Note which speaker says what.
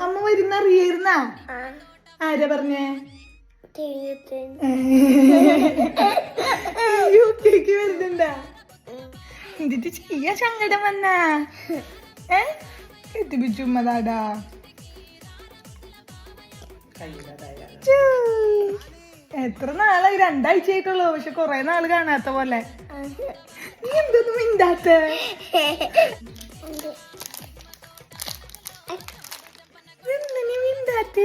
Speaker 1: അമ്മ വരുന്ന അറിയായിരുന്ന? ആരാ പറഞ്ഞേ? വരുന്നുണ്ടാ? എന്തിട്ട് ചെയ്യാ സങ്കടം വന്നാ? ഏ? കെട്ടിപ്പിച്ചുമ്മതാടാ ചൂ. എത്ര നാളായി? രണ്ടാഴ്ച ആയിട്ടുള്ളൂ പക്ഷെ കൊറേ നാൾ കാണാത്ത പോലെ. നീ എന്തൊന്നും മിണ്ടാത്ത? മിണ്ടാത്ത?